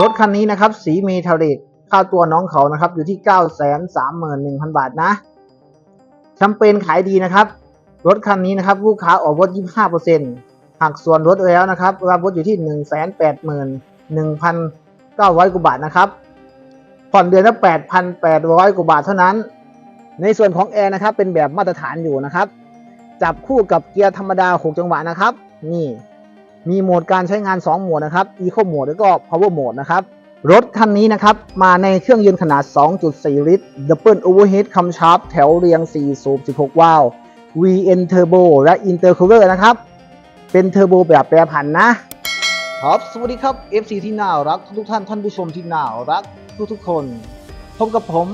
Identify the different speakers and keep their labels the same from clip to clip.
Speaker 1: รถคันนี้นะครับ สีเมทัลลิกค่าตัวน้องเขานะครับ อยู่ที่ 9 3 1 0 0 0 บาทนะแคมเปญขายดีนะครับ รถคันนี้นะครับ ลูกค้าออกรถ 25%หักส่วนลดแล้วนะครับรับรถอยู่ที่ 181,900กว่าบาทนะครับ ผ่อนเดือนละ 8,800 กว่าบาทเท่านั้น ในส่วนของแอร์นะครับ เป็นแบบมาตรฐานอยู่นะครับ จับคู่กับเกียร์ธรรมดา 6 จังหวะนะครับ นี่ มีโหมดการใช้งาน 2 โหมดนะครับ Eco Mode แล้วก็ Power Mode นะครับ รถคันนี้นะครับ มาในเครื่องยนต์ขนาด 2.4 ลิตร Double Overhead คำชาร์ปแถวเรียง 4 สูบ 16 วาล์ว VN Turbo และ Intercooler นะครับ เป็นเทอร์โบแบบแปรผันนะครับ สวัสดีครับ FC ที่น่ารักทุกท่านท่านผู้ชมที่น่ารักทุกๆคนพบกับผม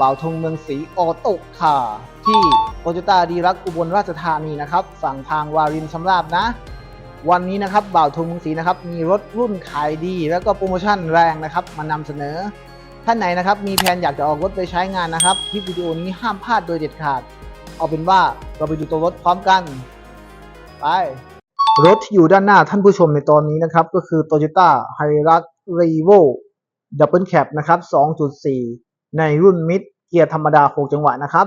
Speaker 1: บ่าวธงเมืองศรีออโต้คาร์ที่โตโยต้าดีรักอุบลราชธานีนะครับ ฝั่งทางวารินชำราบนะ วันนี้นะครับบ่าวธงมืองศรีนะครับมีรถรุ่นขายดี แล้วก็โปรโมชั่นแรงนะครับมานำเสนอ ท่านไหนนะครับมีแผนอยากจะออกรถไปใช้งานนะครับคลิปวิดีโอนี้ห้ามพลาดโดยเด็ดขาด เอาเป็นว่าเราไปดูตัวรถพร้อมกัน ไป รถที่อยู่ด้านหน้าท่านผู้ชมในตอนนี้นะครับ ก็คือ Toyota Hilux Revo Double Cab นะครับ 2.4 ในรุ่นมิดเกียร์ธรรมดา 6 จังหวะนะครับ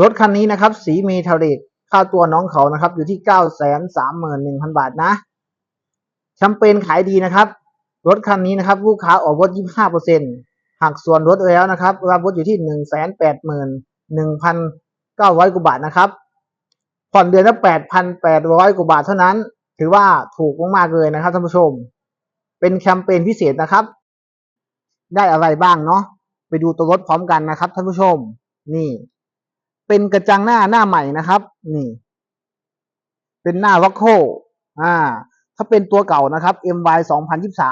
Speaker 1: รถคันนี้นะครับสีเมทัลลิก ค่าตัวน้องเขานะครับ อยู่ที่9 3 1 0 0 0บาทนะแคมเปญขายดีนะครับ รถคันนี้นะครับ ลูกค้าออกรถ25%หักส่วนลดแล้วนะครับรับรถอยู่ที่181,900กว่าบาทนะครับผ่อนเดือนละ8,800กว่าบาทเท่านั้น ถือว่าถูกมากๆเลยนะครับท่านผู้ชม เป็นแคมเปญพิเศษนะครับ ได้อะไรบ้างเนาะไปดูตัวรถพร้อมกันนะครับท่านผู้ชม นี่ เป็นกระจังหน้าหน้าใหม่นะครับ นี่ เป็นหน้าล็อกโคอ่า ถ้าเป็นตัวเก่านะครับ MY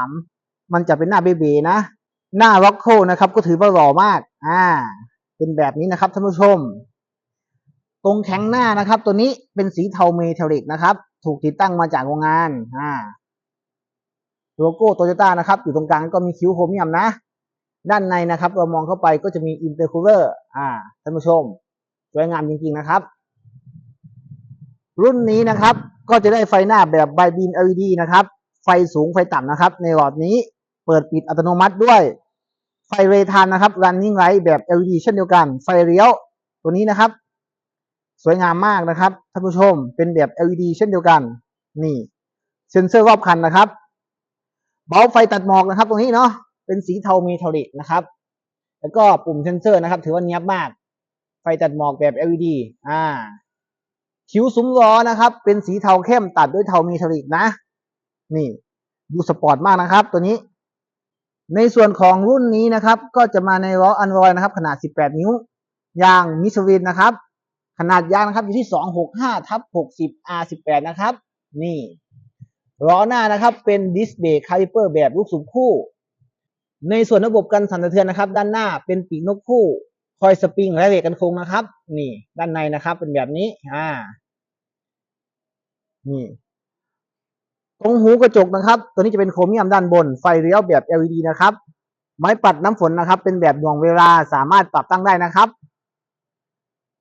Speaker 1: 2023 มันจะเป็นหน้าเบเบนะ หน้าล็อกโคนะครับ ก็ถือว่าหล่อมาก อ่า เป็นแบบนี้นะครับท่านผู้ชม ตรงแข้งหน้านะครับ ตัวนี้เป็นสีเทาเมทัลลิกนะครับ ถูกติดตั้งมาจากโรงงาน อ่าโลโก้โตโยต้านะครับ อยู่ตรงกลางก็มีคิ้วโครเมียมนะ ด้านในนะครับ เรามองเข้าไปก็จะมีอินเตอร์คูลเลอร์ อ่าท่านผู้ชม วยงามจริงๆนะครับ รุ่นนี้นะครับ ก็จะได้ไฟหน้าแบบไบบีน LED นะครับ ไฟสูงไฟต่ำนะครับ ในหลอดนี้เปิดปิดอัตโนมัติด้วย ไฟเรทานนะครับ running light แบบ LED เช่นเดียวกัน ไฟเลี้ยวตัวนี้นะครับ สวยงามมากนะครับท่านผู้ชมเป็นแบบ LED เช่นเดียวกัน นี่เซ็นเซอร์รอบคันนะครับ เบาไฟตัดหมอกนะครับ ตรงนี้เนาะเป็นสีเทาเมทัลลิกนะครับ แล้วก็ปุ่มเซ็นเซอร์นะครับ ถือว่าเนียบมาก ฟตัดหมอกแบบ LED อ่า คิ้วซุ้มล้อนะครับ เป็นสีเทาเข้มตัดด้วยเทาเมทัลลิกนะ นี่ ดูสปอร์ตมากนะครับ ตัวนี้ ในส่วนของรุ่นนี้นะครับ ก็จะมาในล้ออันรอยนะครับ ขนาด 18 นิ้ว ยางมิชลินนะครับ ขนาดยางนะครับ อยู่ที่ 265ทับ60 R18 นะครับ นี่ล้อหน้านะครับ เป็นดิสเบรกคาลิเปอร์แบบลูกสูบคู่ ในส่วนระบบกันสั่นสะเทือนนะครับ ด้านหน้าเป็นปีกนกคู่ คอยสปริงและเบรกกันโค้งนะครับ นี่ ด้านในนะครับ เป็นแบบนี้ อ่า นี่ตรงหูกระจกนะครับ ตัวนี้จะเป็นโครเมียมด้านบน ไฟเลี้ยวแบบ LED นะครับ ไม้ปัดน้ำฝนนะครับ เป็นแบบหน่วงเวลาสามารถปรับตั้งได้นะครับ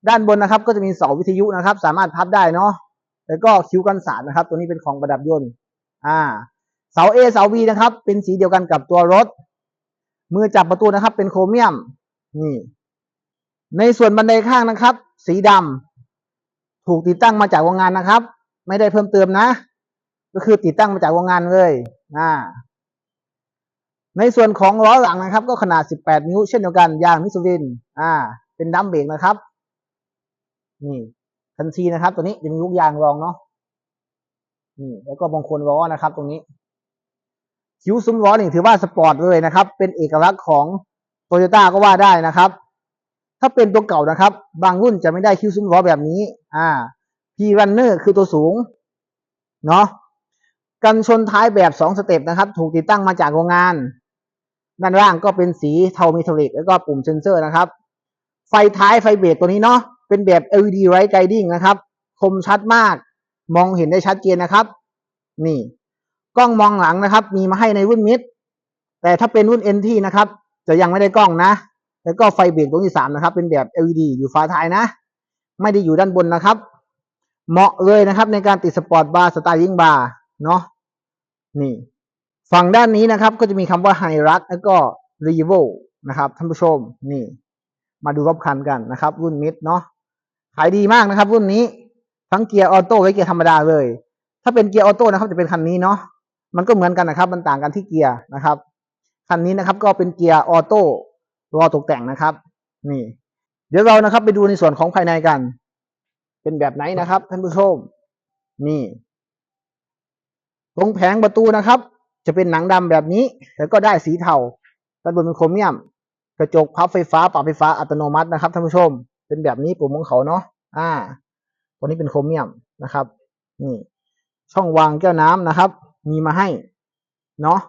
Speaker 1: ด้านบนนะครับ ก็จะมีเสาวิทยุนะครับ สามารถพับได้เนาะ แล้วก็คิ้วกันสาดนะครับ ตัวนี้เป็นของประดับยนต์ อ่า เสา A เสา B นะครับ เป็นสีเดียวกันกับตัวรถ มือจับประตูนะครับ เป็นโครเมียม นี่ ในส่วนบันไดข้างนะครับ สีดำถูกติดตั้งมาจากโรงงานนะครับ ไม่ได้เพิ่มเติมนะ ก็คือติดตั้งมาจากโรงงานเลยในส่วนของล้อหลังนะครับ ก็ขนาด 18 นิ้วเช่นเดียวกันยางมิซูลินอ่า เป็นดัมเบรกนะครับ นี่ทันทีนะครับ ตัวนี้จะมีลูกยางรองเนาะนี่แล้วก็บางคนล้อนะครับ ตรงนี้ คิ้วซุ้มล้อนี่ถือว่าสปอร์ตเลยนะครับ เป็นเอกลักษณ์ของโตโยต้าก็ว่าได้นะครับ ถ้าเป็นตัวเก่านะครับ บางรุ่นจะไม่ได้คิ้วซุ้มล้อแบบนี้ อ่า P Runner คือตัวสูง เนาะกันชนท้ายแบบสองสเต็ปนะครับ ถูกติดตั้งมาจากโรงงาน ด้านล่างก็เป็นสีเทาเมทัลลิกแล้วก็ปุ่มเซนเซอร์นะครับ ไฟท้ายไฟเบรกตัวนี้เนาะเป็นแบบ LED Light Guiding นะครับ คมชัดมาก มองเห็นได้ชัดเจนนะครับ นี่ กล้องมองหลังนะครับ มีมาให้ในรุ่นมิดแต่ถ้าเป็นรุ่น NT นะครับ จะยังไม่ได้กล้องนะ แล้วก็ไฟเบรกตัวที่สามนะครับ เป็นแบบ LED อยู่ฝาท้ายนะ ไม่ได้อยู่ด้านบนนะครับ เหมาะเลยนะครับ ในการติดสปอร์ตบาร์สไตล์ยิงบาร์เนาะนี่ ฝั่งด้านนี้นะครับ ก็จะมีคำว่าไฮรักแล้วก็รีโวนะครับท่านผู้ชมนี่ มาดูรอบคันกันนะครับ รุ่นมิดเนาะขายดีมากนะครับ รุ่นนี้ทั้งเกียร์ออโต้และเกียร์ธรรมดาเลย ถ้าเป็นเกียร์ออโต้นะครับจะเป็นคันนี้เนาะมันก็เหมือนกันนะครับ มันต่างกันที่เกียร์นะครับ คันนี้นะครับก็เป็นเกียร์ออโต้ รอตกแต่งนะครับ นี่ เดี๋ยวเรานะครับ ไปดูในส่วนของภายในกัน เป็นแบบไหนนะครับ ท่านผู้ชม นี่ ตรงแผงประตูนะครับ จะเป็นหนังดำแบบนี้ แล้วก็ได้สีเทาด้านบนเป็นโครเมียม กระจกพับไฟฟ้าปรับไฟฟ้าอัตโนมัตินะครับท่านผู้ชม เป็นแบบนี้ปุ่มของเขาเนาะอ่าตัวนี้เป็นโครเมียมนะครับ นี่ ช่องวางแก้วน้ำนะครับ มีมาให้ เนาะ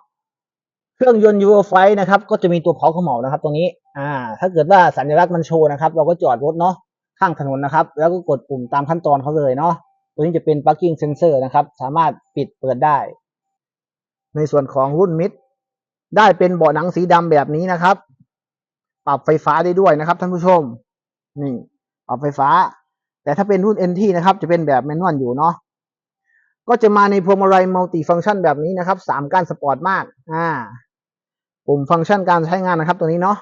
Speaker 1: เครื่องยนต์ยูโรไฟนะครับก็จะมีตัวเผาเขม่านะครับ ตรงนี้อ่า ถ้าเกิดว่าสัญลักษณ์มันโชว์นะครับ เราก็จอดรถเนาะข้างถนนนะครับ แล้วก็กดปุ่มตามขั้นตอนเขาเลยเนาะตัวนี้จะเป็น parking sensor นะครับ สามารถปิดเปิดได้ ในส่วนของรุ่นมิดได้เป็นเบาะหนังสีดำแบบนี้นะครับ ปรับไฟฟ้าได้ด้วยนะครับท่านผู้ชม นี่ปรับไฟฟ้า แต่ถ้าเป็นรุ่น NT นะครับ จะเป็นแบบแมนนวลอยู่เนาะก็จะมาในพวงมาลัยมัลติฟังก์ชันแบบนี้นะครับสามก้านสปอร์ตมาก อ่า ปุ่มฟังก์ชันการใช้งานนะครับ ตัวนี้เนาะ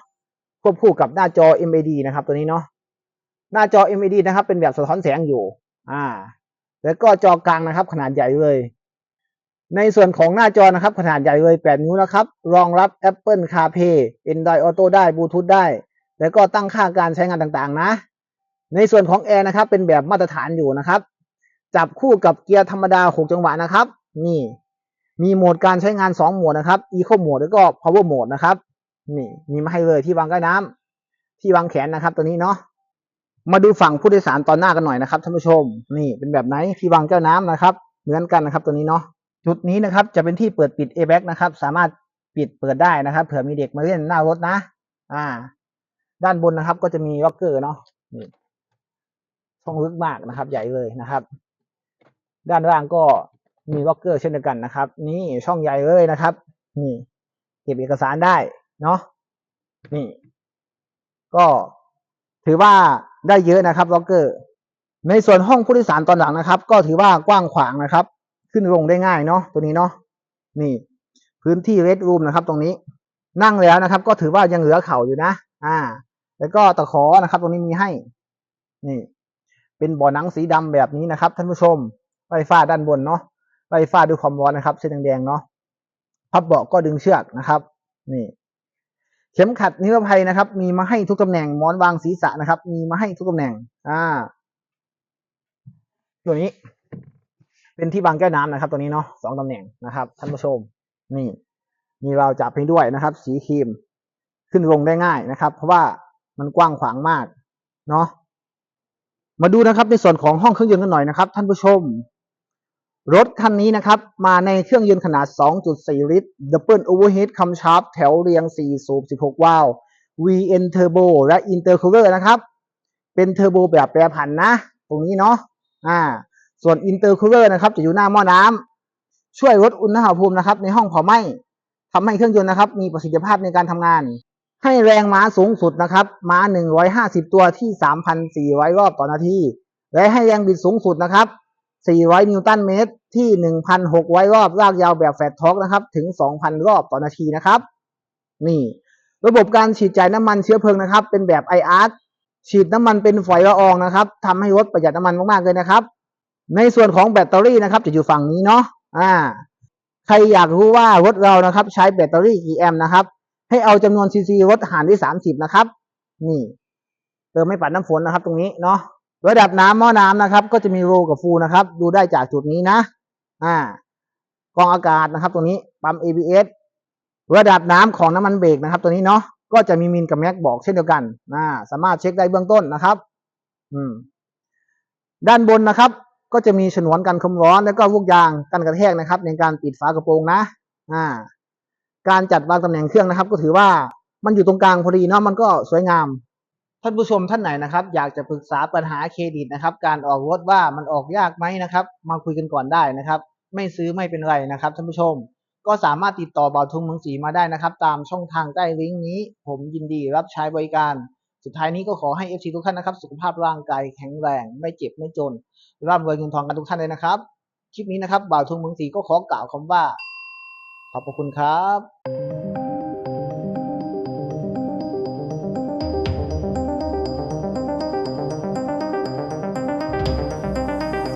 Speaker 1: ควบคู่กับหน้าจอ MAD นะครับ ตัวนี้เนาะหน้าจอ MAD นะครับ เป็นแบบสะท้อนแสงอยู่ อ่า แล้วก็จอกลางนะครับ ขนาดใหญ่เลย ในส่วนของหน้าจอนะครับ ขนาดใหญ่เลย 8 นิ้วนะครับ รองรับ Apple CarPlay Android Auto ได้ Bluetooth ได้ แล้วก็ตั้งค่าการใช้งานต่างๆ นะ ในส่วนของแอร์นะครับ เป็นแบบมาตรฐานอยู่นะครับ จับคู่กับเกียร์ธรรมดา 6 จังหวะนะครับ นี่ มีโหมดการใช้งาน 2 โหมดนะครับ Eco Mode แล้วก็ Power Mode นะครับนี่มีมาให้เลยที่วางใกล้น้ำที่วางแขนนะครับ ตัวนี้เนาะมาดูฝั่งผู้โดยสารตอนหน้ากันหน่อยนะครับท่านผู้ชม นี่เป็นแบบไหนที่วางแก้วน้ำนะครับ เหมือนกันนะครับ ตัวนี้เนาะจุดนี้นะครับ จะเป็นที่เปิดปิด a b a g นะครับ สามารถปิดเปิดได้นะครับเผื่อมีเด็กมาเล่นหน้ารถนะ อ่า ด้านบนนะครับ ก็จะมีล็อกเกอร์เนาะนี่ช่องลึกมากนะครับ ใหญ่เลยนะครับ ด้านล่างก็ มีล็อกเกอร์เช่นเดียวกันนะครับ นี่ช่องใหญ่เลยนะครับ นี่เก็บเอกสารได้เนาะนี่ ก็ถือว่าได้เยอะนะครับล็อกเกอร์ ในส่วนห้องผู้โดยสารตอนหลังนะครับ ก็ถือว่ากว้างขวางนะครับ ขึ้นลงได้ง่ายเนาะตัวนี้เนาะนี่ พื้นที่เรดรูมนะครับ ตรงนี้นั่งแล้วนะครับ ก็ถือว่ายังเหลือเข่าอยู่นะ อ่า แล้วก็ตะขอนะครับ ตรงนี้มีให้ นี่ เป็นบ่อหนังสีดำแบบนี้นะครับ ท่านผู้ชมไฟฟ้าด้านบนเนาะ ไฟฟ้าด้วยความร้อนนะครับเส้นแดงๆเนาะพับเบาะก็ดึงเชือกนะครับ นี่เข็มขัดนิรภัยนะครับ มีมาให้ทุกตำแหน่งหมอนวางศีรษะนะครับ มีมาให้ทุกตำแหน่ง อ่า ตัวนี้ เป็นที่วางแก้วน้ำนะครับ ตัวนี้เนาะสองตำแหน่งนะครับท่านผู้ชม นี่ มีเราวจับให้ด้วยนะครับ สีครีมขึ้นลงได้ง่ายนะครับ เพราะว่ามันกว้างขวางมาก เนาะมาดูนะครับในส่วนของห้องเครื่องยนต์กันหน่อยนะครับ ท่านผู้ชม รถคันนี้นะครับ มาในเครื่องยนต์ขนาด 2.4 ลิตร Double Overhead คำชาร์ปแถวเรียง 4 สูบ 16 วาล์ว VN Turbo และ Intercooler นะครับ เป็นเทอร์โบแบบแปรผันนะ ตรงนี้เนาะอ่า ส่วน Intercooler นะครับ จะอยู่หน้าหม้อน้ำ ช่วยลดอุณหภูมินะครับ ในห้องเผาไหม้ทำให้เครื่องยนต์นะครับ มีประสิทธิภาพในการทำงาน ให้แรงม้าสูงสุดนะครับ ม้า 150 ตัวที่ 3,400 รอบต่อนาที และให้แรงบิดสูงสุดนะครับ 400 นิวตันเมตร ที่ 1,600 รอบลากยาวแบบแฟลตท็อกนะครับ ถึง 2,000 รอบต่อนาทีนะครับ นี่ ระบบการฉีดจ่ายน้ำมันเชื้อเพลิงนะครับ เป็นแบบ IR ฉีดน้ำมันเป็นฝอยละอองนะครับทำให้รถประหยัดน้ำมันมากๆเลยนะครับ ในส่วนของแบตเตอรี่นะครับ จะอยู่ฝั่งนี้เนาะอ่า ใครอยากรู้ว่ารถเรานะครับ ใช้แบตเตอรี่กี่แอมป์นะครับ ให้เอาจำนวนซีซีรถหารด้วยสามสิบนะครับ นี่เติมไม่ปัดน้ำฝนนะครับ ตรงนี้เนาะ ระดับน้ำหม้อน้ำนะครับ ก็จะมีโรกับฟูนะครับ ดูได้จากจุดนี้นะ อ่ากองอากาศนะครับตรงนี้ปั๊ม ABS ระดับน้ำของน้ำมันเบรกนะครับ ตัวนี้เนาะก็จะมีมินกับแม็กบอกเช่นเดียวกันอ่าสามารถเช็คได้เบื้องต้นนะครับ อืม ด้านบนนะครับ ก็จะมีฉนวนกันความร้อนแล้วก็ลูกยางกันกระแทกนะครับ ในการปิดฝากระโปรงนะ อ่า การจัดวางตำแหน่งเครื่องนะครับ ก็ถือว่ามันอยู่ตรงกลางพอดีเนาะมันก็สวยงาม ท่านผู้ชมท่านไหนนะครับ อยากจะปรึกษาปัญหาเครดิตนะครับ การออกรถว่ามันออกยากไหมนะครับ มาคุยกันก่อนได้นะครับ ไม่ซื้อไม่เป็นไรนะครับท่านผู้ชม ก็สามารถติดต่อบ่าวทุ่งเมืองศรีมาได้นะครับ ตามช่องทางใต้ลิงก์นี้ ผมยินดีรับใช้บริการ สุดท้ายนี้ก็ขอให้เอฟซีทุกท่านนะครับ สุขภาพร่างกายแข็งแรงไม่เจ็บไม่จนร่ำรวยเงินทองกันทุกท่านเลยนะครับคลิปนี้นะครับบ่าวทุ่งเมืองศรีก็ขอกล่าวคำว่า ขอบพระคุณครับ